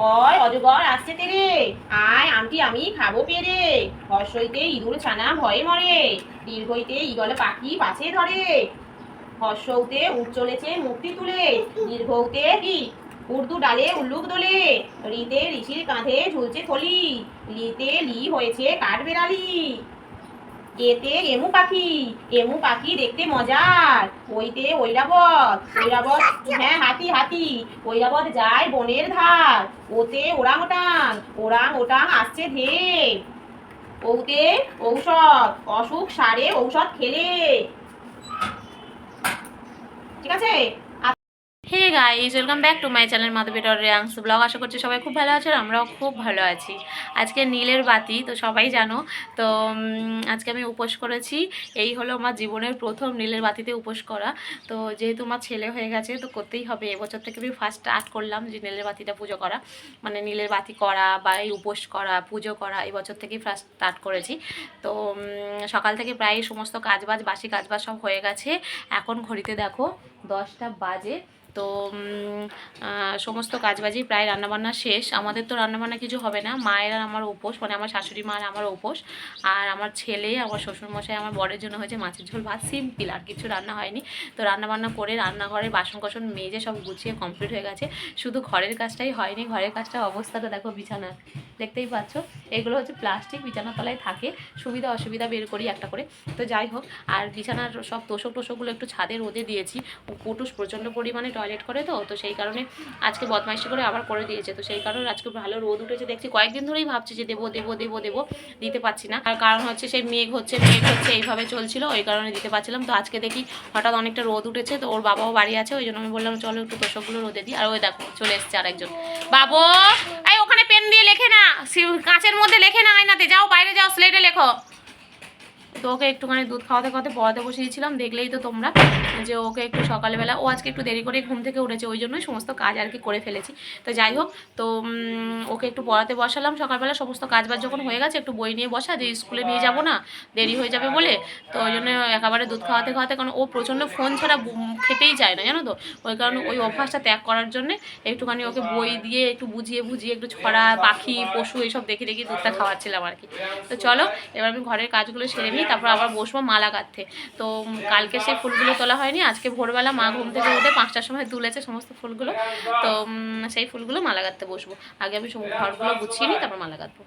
অয় অজগর আসছে তেরে। আয় আমটি আমি খাব পেরে। হর্ষইতে ইঁদুর ছানা ভয়ে মরে। দীর্ঘইতে ইগলে পাখি পাছে ধরে। হর্ষৌতে উঠ চলেছে মুক্তি তুলে। দীর্ঘৌতে কি? উর্দু ডালে উল্লুক দোলে। রিতে ঋষির কাঁধে ঝুলছে থলি। লিতে লি হয়েছে কাঠ বেড়ালি এতে এমু পাখি এমু পাখি দেখতে মজার। ওইতে ঐরাবত ঐরাবত হ্যাঁ হাতি হাতি। ঐরাবত যায় বনের ধার। ওতে ওরাং ওটাং ওরাং ওটাং আসছে ধে ওতে ঔষধ অসুখ সারে ঔষধ খেলে। ঠিক আছে? Hey guys welcome back to my channel Madhabi ডর রিয়াংস ব্লগ আশা করছি সবাই খুব ভালো আছে আর আমরাও খুব ভালো আছি। আজকে নীলের বাতি, তো সবাই জানো, তো আজকে আমি উপোস করেছি। এই হলো আমার জীবনের প্রথম নীলের বাতিতে উপোস করা। তো যেহেতু আমার ছেলে হয়ে গেছে, তো করতেই হবে। এবছর থেকে আমি ফার্স্ট স্টার্ট করলাম যে নীলের বাতিটা পুজো করা। মানে নীলের বাতি করা বা এই উপোস করা, পুজো করা, এবছর থেকেই ফার্স্ট স্টার্ট করেছি। তো সকাল থেকে প্রায় সমস্ত কাজবাজ, বাসি কাজবাজ সব হয়ে গেছে। এখন ঘড়িতে দেখো, দশটা বাজে। তো সমস্ত কাজবাজি প্রায় রান্নাবান্না শেষ। আমাদের তো রান্নাবান্না কিছু হবে না। মায়ের আর আমার উপোস মানে আমার শাশুড়ি মার আমার উপোস। আর আমার ছেলে, আমার শ্বশুরমশাই, আমার বরের জন্য হয়েছে মাছের ঝোল ভাত। সিম্পল, আর কিছু রান্না হয়নি। তো রান্নাবান্না করে রান্নাঘরে বাসন কোসন মেজে সব গুছিয়ে কমপ্লিট হয়ে গেছে। শুধু ঘরের কাজটাই হয়নি, ঘরের কাজটা অবস্থাটা দেখো বিছানার। দেখতেই পাচ্ছ? এগুলো হচ্ছে প্লাস্টিক বিছানার তলায় থাকে। সুবিধা, অসুবিধা বের করি একটা করে। তো যাই হোক, আর বিছানার সব তোষক টোষকগুলো একটু ছাদে রোদে দিয়েছি। ও কুটুস প্রচণ্ড পরিমাণে টয়লেট করে তো তো সেই কারণে আজকে বদমাইশি করে আবার করে দিয়েছে। তো সেই কারণে আজকে ভালো রোদ উঠেছে। দেখছি কয়েকদিন ধরেই ভাবছি যে দেবো দেবো দেবো দেবো, দিতে পারছি না। আর কারণ হচ্ছে সেই মেঘ হচ্ছে মেঘ হচ্ছে, এইভাবে চলছিল, ওই কারণে দিতে পারছিলাম। তো আজকে দেখি হঠাৎ অনেকটা রোদ উঠেছে, তো ওর বাবাও বাড়ি আছে, ওই জন্য আমি বললাম, চলো একটু তোষকগুলো রোদে দিই। আর ওই দেখো, চলে এসছে আরেকজন। বাবু, এই ওখানে পেন দিয়ে লেখে না কাঁচের মধ্যে লেখে না আয়নাতে, যাও বাইরে যাও, স্লেটে লেখো। তো ওকে একটুখানি দুধ খাওয়াতে খাওয়াতে পড়াতে বসিয়েছিলাম, দেখলেই তো তোমরা। যে ওকে একটু সকালবেলা, ও আজকে একটু দেরি করে ঘুম থেকে উঠেছে, ওই জন্যই সমস্ত কাজ আর কি করে ফেলেছি। তো যাই হোক, তো ওকে একটু পড়াতে বসালাম সকালবেলা, সমস্ত কাজ বাজ যখন হয়ে গেছে, একটু বই নিয়ে বসা, যে স্কুলে নিয়ে যাব না, দেরি হয়ে যাবে বলে, তো ওই জন্য একেবারে দুধ খাওয়াতে খাওয়াতে, কারণ ও প্রচণ্ড ফোন ছাড়া খেতেই চায় না, জানো তো? ওই কারণে ওই অভ্যাসটা ত্যাগ করার জন্যে একটুখানি ওকে বই দিয়ে একটু বুঝিয়ে বুঝিয়ে একটু ছড়া, পাখি, পশু এইসব দেখে দেখে দুধটা খাওয়াচ্ছিলাম আর কি। তো চলো, এবার আমি ঘরের কাজগুলো সেরে নিই, তারপর আবার বসবো মালা গাঁথতে। তো কালকে সেই ফুলগুলো তোলা হয়নি। আজকে ভোরবেলা মা ঘুম থেকে উঠে পাঁচটার সময় তুলেছে সমস্ত ফুলগুলো। তো সেই ফুলগুলো মালা গাঁথতে বসবো। আগে আমি ঘরগুলো গুছিয়ে নিই, তারপর মালা গাঁথবো।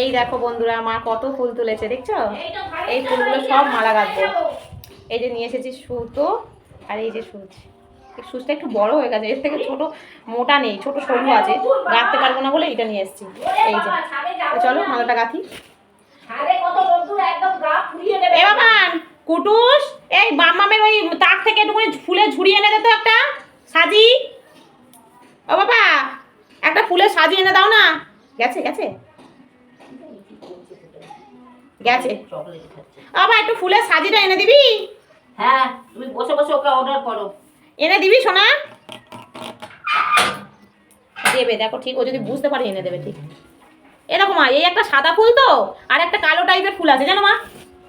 এই দেখো বন্ধুরা, মা কত ফুল তুলেছে, দেখছ? এই ফুলগুলো সব মালা গাঁথবো। এই যে নিয়ে এসেছি সুতো আর এই যে সুচ। সুচটা একটু বড় হয়ে গেছে, এর থেকে ছোট, মোটা নেই, ছোট সরু আছে। গাঁথতে পারব না বলে এটা নিয়ে এসেছি। এই যে চলো মালাটা গাঁথি। এ বাবান কুটুস এই মামামের ওই তাক থেকে একটুখানি ফুলের ঝুড়ি এনে দে তো একটা। সাজি। ও বাবা একটা ফুলের সাজি এনে দাও না। গেছে গেছে? গেছে। বাবা একটু ফুলের সাজিটা এনে দিবি? হ্যাঁ তুমি বসে বসে ওকে অর্ডার করো। এনে দিবি সোনা? দেবে দেখো ঠিক ও যদি বুঝতে পারে এনে দেবে ঠিক। এরকম হয়। এই একটা সাদা ফুল তো আর একটা কালো টাইপের ফুল আছে। জানো মা?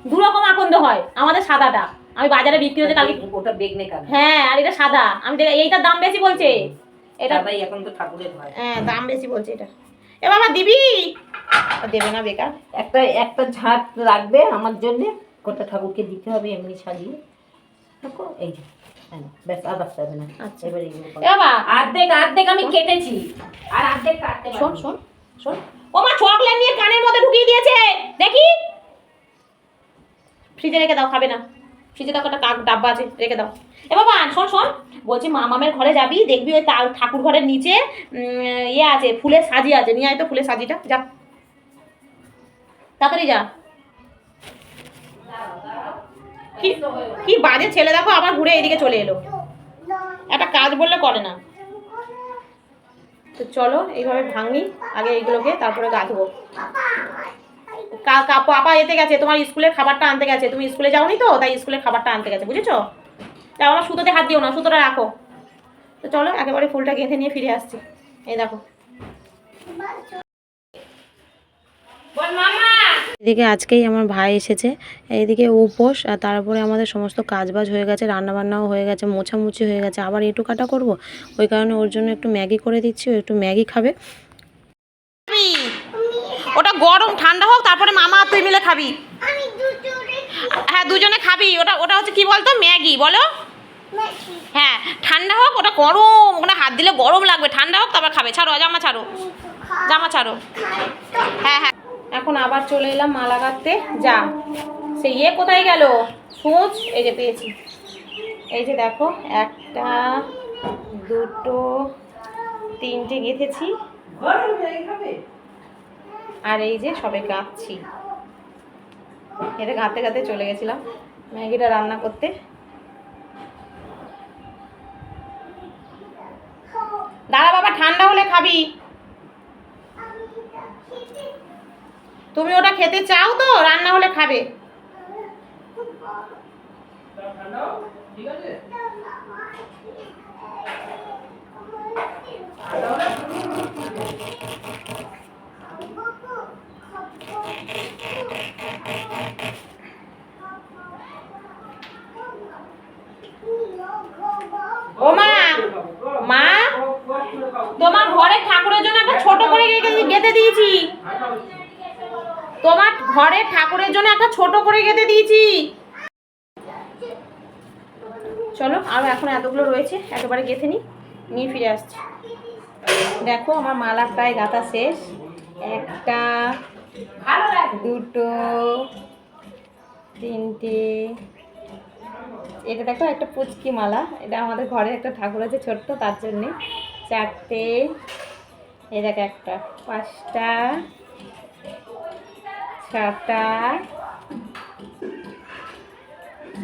দু রকম আকন্দ হয় আমাদের সাদাটা। আমি বাজারে বিক্রি হচ্ছে কালকে ওটা বেগনে হ্যাঁ আর এটা সাদা। আমি এইটার দাম বেশি বলছে। এটা দাদাই এখন তো ঠাকুরের হয়। হ্যাঁ দাম বেশি বলছে এটা। এ বাবা দিবি? দেবে না বেকার। একটা একটা ঝাঁট লাগবে আমার জন্য। গোটা ঠাকুরকে দিতে হবে এমনি সাজিয়ে। দেখো এই যে। হ্যাঁ, আচ্ছা। অর্ধেক অর্ধেক আমি কেটেছি। আর অর্ধেক কাটতে শোন শোন। শোন, ও মা চকলেট নিয়ে কানের মধ্যে ঢুকিয়ে দিয়েছে। দেখি। ফ্রিজে রেখে দাও, খাবে না। ফ্রিজে দেখো একটা কাক ডাব্বা আছে, রেখে দাও। এ বাবা, শোন শোন। বলছি মামামের ঘরে যাবি, দেখবি ওই ঠাকুর ঘরের নিচে ইয়ে আছে, ফুলের সাজি আছে। নিয়ে আয় তো ফুলের সাজিটা, যা। তাড়াতাড়ি যা। কি কি বাজে ছেলে দেখো, আবার ঘুরে এদিকে চলে এলো। একটা কাজ বললে করে না। তো চলো, এইভাবে ভাঙি, আগে এইগুলোকে, তারপরে গাঁথবো। ধোবো পাপা এতে গেছে, তোমার স্কুলের খাবারটা আনতে গেছে। তুমি স্কুলে যাওনি তো, তাই স্কুলের খাবারটা আনতে গেছে, বুঝেছ? যাও, আমার সুতোতে হাত দিও না, সুতোটা রাখো। তো চলো, একেবারে ফুলটা গেঁথে নিয়ে ফিরে আসছি। এই দেখো। এদিকে আজকেই আমার ভাই এসেছে এইদিকে উপোস আর তারপরে আমাদের সমস্ত কাজবাজ হয়ে গেছে রান্নাবান্নাও হয়ে গেছে মোছামুছি হয়ে গেছে। আবার এটু কাটা করব ওই কারণে ওর জন্য একটু ম্যাগি করে দিচ্ছি ও একটু ম্যাগি খাবে। ওটা গরম ঠান্ডা হোক তারপরে মামা তুই মিলে খাবি। হ্যাঁ দুজনে খাবি। ওটা ওটা হচ্ছে কি বলতো? ম্যাগি বলো। হ্যাঁ ঠান্ডা হোক ওটা গরম। ওটা হাত দিলে গরম লাগবে। ঠান্ডা হোক তারপর খাবে। ছাড়ো জামা ছাড়ো। জামা ছাড়ো। হ্যাঁ হ্যাঁ। এখন আবার চলে এলাম মালা গাঁথতে যা। সে ইয়ে কোথায় গেল? সূচ এই যে পেয়েছি। এই যে দেখো, একটা, দুটো, তিনটে গেঁথেছি। আর এই যে সবে গাঁথছি। এটা গাঁতে গাঁতে চলে গেছিলাম ম্যাগিটা রান্না করতে। দাঁড়া বাবা, ঠান্ডা হলে খাবি। তুমি ওটা খেতে চাও তো? রান্না হলে খাবে। ও মা তোমার ঘরে ঠাকুরের জন্য একটা ছোট করে গেঁথে- দিয়েছি। তোমার ঘরে ঠাকুরের জন্য একটা ছোট করে গেঁথে দিয়েছি। চলো, আরও এখন এতগুলো রয়েছে, একেবারে গেঁথে নি নিয়ে ফিরে আসছি। দেখো, আমার মালা প্রায় গাঁথা শেষ। একটা, দুটো, তিনটে। এটা দেখো, একটা পুচকি মালা। এটা আমাদের ঘরে একটা ঠাকুর আছে ছোট্ট, তার জন্যে। চারটে। এই দেখো একটা, পাঁচটা, ছটা,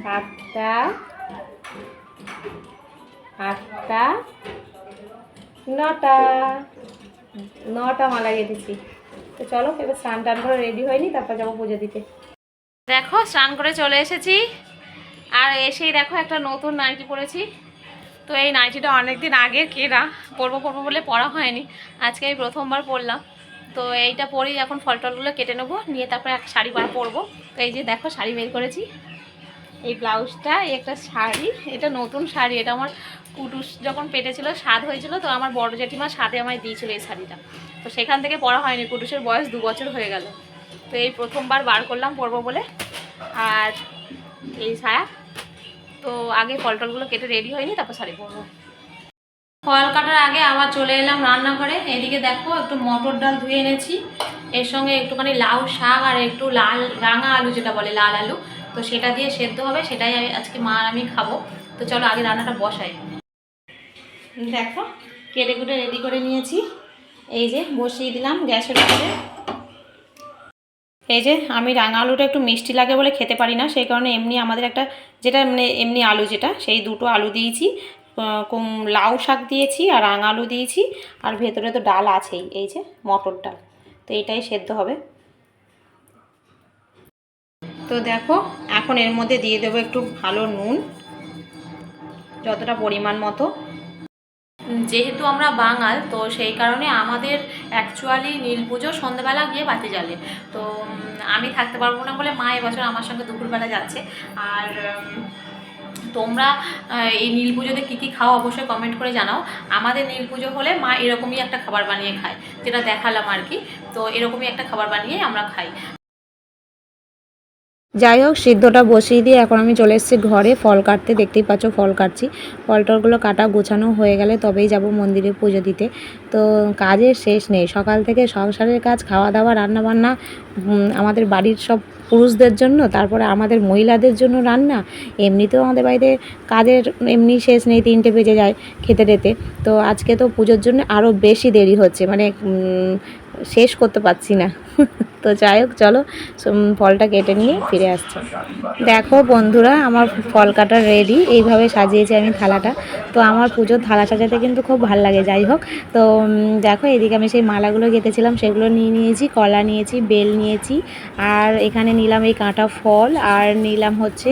সাতটা, আটটা, নটা। নটা মালা গেঁথেছি তো চলো, এবার স্নান টান করে রেডি হয়নি, তারপর যাব পুজো দিতে। দেখো, স্নান করে চলে এসেছি। আর এসেই দেখো একটা নতুন নাইটি পরেছি। তো এই নাইটিটা অনেক দিন আগে কেনা, পরবো পরবো বলে পরা হয়নি। আজকে আমি প্রথমবার পরলাম। তো এইটা পরেই এখন ফল টলগুলো কেটে নেব, নিয়ে তারপরে এক শাড়ি বার পরবো। তো এই যে দেখো, শাড়ি বের করেছি। এই ব্লাউজটা, এই একটা শাড়ি, এটা নতুন শাড়ি, এটা আমার কুটুস যখন পেটেছিল স্বাদ হয়েছিল, তো আমার বড় জেঠিমা স্বাদে আমায় দিয়েছিল এই শাড়িটা। তো সেখান থেকে পরা হয়নি, কুটুসের বয়স দু বছর হয়ে গেল। তো এই প্রথমবার বার করলাম পরবো বলে। আর এই ছায়া তো আগে ফল টলগুলো কেটে রেডি হয়নি, তারপর শাড়ি পরবো। ফল কাটার আগে আবার চলে এলাম রান্নাঘরে। এদিকে দেখো একটু মটর ডাল ধুয়ে এনেছি। এর সঙ্গে একটুখানি লাউ শাক আর একটু লাল রাঙা আলু যেটা বলে, লাল আলু। তো সেটা দিয়ে সেদ্ধ হবে, সেটাই আমি আজকে মা আর আমি খাব। তো চলো আগে রান্নাটা বসাই। দেখো, কেটে কুটে রেডি করে নিয়েছি। এই যে বসিয়ে দিলাম গ্যাসের উপরে এই যে আমি রাঙা আলুটা একটু মিষ্টি লাগে বলে খেতে পারি না, সেই কারণে এমনি আমাদের একটা যেটা মানে এমনি আলু যেটা, সেই দুটো আলু দিয়েছি কুম- লাউ শাক দিয়েছি আর রাঙা আলু দিয়েছি, আর ভেতরে তো ডাল আছেই, এই যে মটর ডাল, তো এটাই সেদ্ধ হবে। তো দেখো, এখন এর মধ্যে দিয়ে দেবো একটু ভালো নুন, যতটা পরিমাণ মতো। যেহেতু আমরা বাঙাল, তো সেই কারণে আমাদের অ্যাকচুয়ালি নীল পুজো সন্ধ্যাবেলা গিয়ে বাতি জ্বালে। তো আমি থাকতে পারব না বলে মা এবছর আমার সঙ্গে দুপুরবেলা যাচ্ছে। আর তোমরা এই নীল পুজোতে কী কী খাও অবশ্যই কমেন্ট করে জানাও। আমাদের নীল পুজো হলে মা এরকমই একটা খাবার বানিয়ে খায়, যেটা দেখালাম আর কি। তো এরকমই একটা খাবার বানিয়ে আমরা খাই। যাই হোক, সিদ্ধটা বসিয়ে দিয়ে এখন আমি চলে এসেছি ঘরে। ফল কাটতে, দেখতেই পাচ্ছ ফল কাটছি। টলগুলো কাটা, গোছানো হয়ে গেলে তবেই যাব মন্দিরে পুজো দিতে। তো কাজের শেষ নেই। সকাল থেকে সংসারের কাজ খাওয়া দাওয়া রান্না বান্না আমাদের বাড়ির সব পুরুষদের জন্য, তারপরে আমাদের মহিলাদের জন্য রান্না। এমনিতেও আমাদের বাড়িতে কাজের এমনি শেষ নেই, তিনটে বেজে যায় খেতে টেতে তো আজকে তো পুজোর জন্য আরও বেশি দেরি হচ্ছে। মানে শেষ করতে পারছি না। তো যাই হোক, চলো ফলটা কেটে নিয়ে ফিরে আসছে। দেখো বন্ধুরা, আমার ফল কাটা রেডি এইভাবে সাজিয়েছি আমি থালাটা। তো আমার পুজোর থালা সাজাতে কিন্তু খুব ভালো লাগে, যাই হোক। তো দেখো, এদিকে আমি সেই মালাগুলো গেঁথেছিলাম, সেগুলো নিয়ে নিয়েছি, কলা নিয়েছি, বেল নিয়েছি। আর এখানে নিলাম এই কাঁটা ফল, আর নিলাম হচ্ছে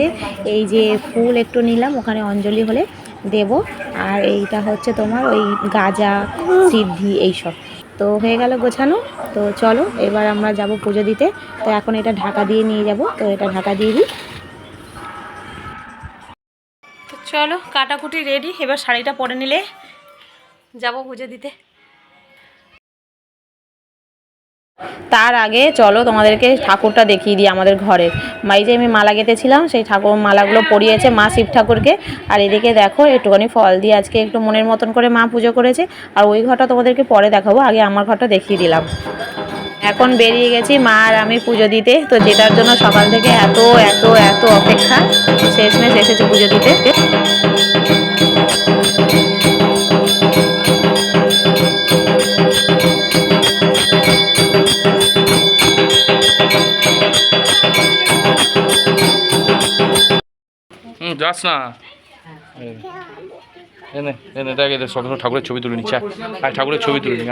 এই যে ফুল একটু নিলাম, ওখানে অঞ্জলি হলে দেব। আর এইটা হচ্ছে তোমার ওই গাজা, সিদ্ধি, এইসব। তো হয়ে গেল গোছানো। তো চলো, এবার আমরা যাব পুজো দিতে। তো এখন এটা ঢাকা দিয়ে নিয়ে যাব। তো এটা ঢাকা দিয়ে দিই। চলো, কাটাকুটি রেডি। এবার শাড়িটা পরে নিলে যাব পুজো দিতে। তার আগে চলো তোমাদেরকে ঠাকুরটা দেখিয়ে দিই আমাদের ঘরের মা এই যে আমি মালা গেঁথেছিলাম, সেই ঠাকুর মালাগুলো পরিয়েছে মা শিব ঠাকুরকে। আর এদিকে দেখো, একটুখানি ফল দিয়ে আজকে একটু মনের মতন করে মা পুজো করেছে। আর ওই ঘরটা তোমাদেরকে পরে দেখাবো, আগে আমার ঘরটা দেখিয়ে দিলাম। এখন বেরিয়ে গেছি মা আর আমি পুজো দিতে। তো যেটার জন্য সকাল থেকে এত এত এত অপেক্ষা। শেষমেশ এসেছে পুজো দিতে। যাস না। এনে এনে দেখ এদের সব ঠাকুরের ছবি তুলে নিচ্ছে। আর ঠাকুরের ছবি তুলে নি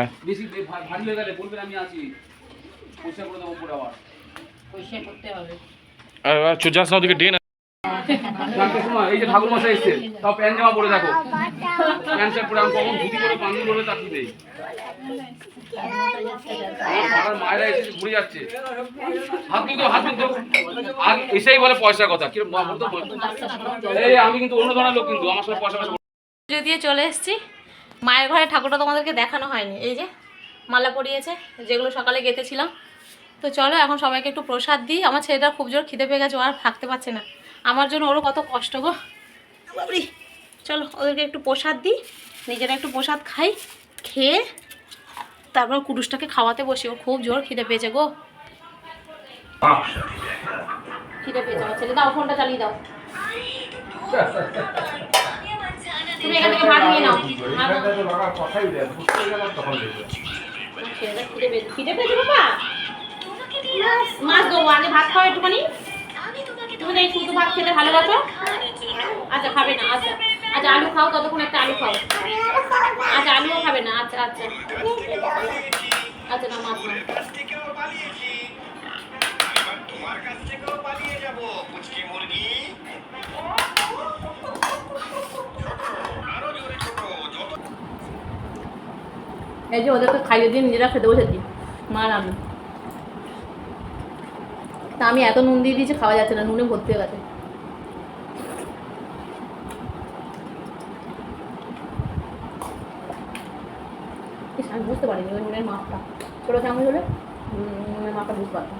আর যাস না, ওদিকে ডে এই যে ঠাকুর মশাই এসছে, তাও প্যান্ট জামা পরে দেখো প্যান্ট শার্ট পরে আমি কখন ধুতি করে পাঞ্জাবি পরে তার নেই। আমার মায়েরা এসে ঘুরে যাচ্ছে। হাত কিন্তু হাত কিন্তু আগে এসেই বলে পয়সার কথা। কি এই, আমি কিন্তু অন্য ধরনের লোক কিন্তু, আমার সাথে পয়সা পয়সা পুজো দিয়ে চলে এসেছি। মায়ের ঘরে ঠাকুরটা তোমাদেরকে দেখানো হয়নি। এই যে, মালা পরিয়েছে, যেগুলো সকালে গেঁথেছিলাম। তো চলো, এখন সবাইকে একটু প্রসাদ দিই। আমার ছেলেটা খুব জোর খিদে পেয়ে গেছে আর থাকতে পারছে না। আমার জন্য ওরও কত কষ্ট গো। বাবরি, চলো ওদেরকে একটু প্রসাদ দিই, নিজেরা একটু প্রসাদ খাই, খেয়ে তারপর কুরুশটাকে খাওয়াতে বসি। ও খুব জোর খিদে পেয়েছে গো। খিদে পেয়েছে ছেলে। দাও, ফোনটা চালিয়ে দাও। তুমি ভাত নিয়ে খিদে মাছ দেবো আগে ভাত খাও একটুখানি। তুমি এই শুধু ভাত খেতে ভালোবাসো? আচ্ছা খাবে না আচ্ছা। আচ্ছা আলু খাও, ততক্ষণ একটা আলু খাও। আচ্ছা আলুও খাবে না আচ্ছা আচ্ছা। আচ্ছা না, মাছ না। এই যে ওদেরকে খাইয়ে দিয়ে নিজেরা খেতে বসেছি, মা আর আমি। তা আমি এত নুন দিয়ে দিয়েছি, খাওয়া যাচ্ছে না, নুনে ভর্তি হয়ে গেছে। আমি বুঝতে পারিনি ওই নুনের মাপটা। ছোটো চামচ হলে নুনের মাপটা বুঝতে পারতাম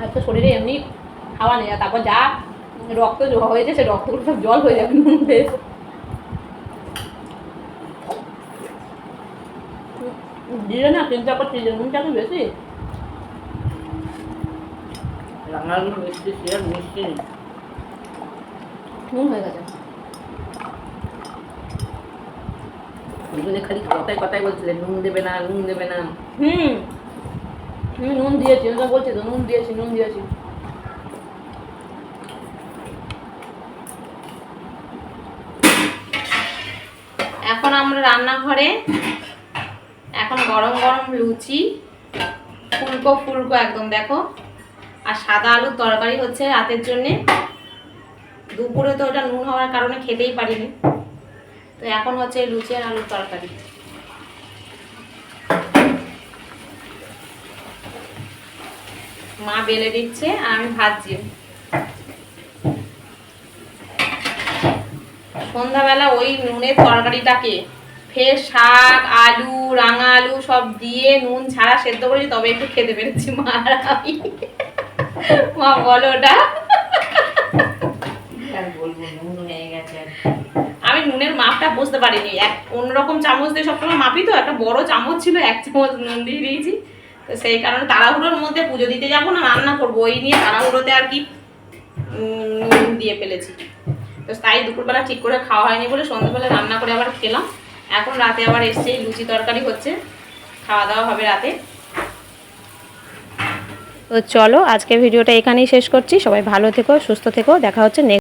আর তো শরীরে এমনি খাওয়া নেই তারপর যা রক্ত হয়েছে, সে রক্তগুলো সব জল হয়ে যাবে নুন খেয়ে দিলে না চারটা তিন নুনটা কি বেশি। মিষ্টি ছিল মিষ্টি নেই নুন হয়ে গেছে। দুজনে খালি কথায় কথায় বলছিলেন নুন দেবে না নুন দেবে না। হুম। নুন দিয়েছি তো বলছি তো নুন দিয়েছি নুন দিয়েছি। এখন আমরা রান্নাঘরে এখন গরম গরম লুচি ফুলকো ফুলকো একদম দেখো। আর সাদা আলুর তরকারি হচ্ছে রাতের জন্যে। দুপুরে তো ওটা নুন হওয়ার কারণে খেতেই পারিনি। তো এখন হচ্ছে লুচি আর আলুর তরকারি। মা বেলে দিচ্ছে আর আমি ভাজছি। সন্ধ্যাবেলা ওই নুনের তরকারিটাকে ফের শাক, আলু, রাঙা আলু সব দিয়ে নুন ছাড়া সেদ্ধ করেছি, তবে একটু খেতে পেরেছি মা আর আমি। মা বলো ওটা। আমি নুনের মাপটা বুঝতে পারিনি। এক অন্যরকম চামচ দিয়ে সবসময় মাপি তো একটা বড় চামচ ছিল এক চামচ নুন দিয়ে দিয়েছি। তো সেই কারণে তাড়াহুড়োর মধ্যে পুজো দিতে যাব না রান্না করব। ওই নিয়ে তাড়াহুড়োতে আর কি নুন দিয়ে ফেলেছি। তো তাই দুপুরবেলা ঠিক করে খাওয়া হয়নি বলে সন্ধ্যাবেলা রান্না করে আবার খেলাম। এখন রাতে আবার এসছে লুচি তরকারি হচ্ছে। খাওয়া দাওয়া হবে রাতে। তো চলো, আজকের ভিডিওটা এখানেই শেষ করছি। সবাই ভালো থেকো, সুস্থ থেকো, দেখা হচ্ছে নেক্সট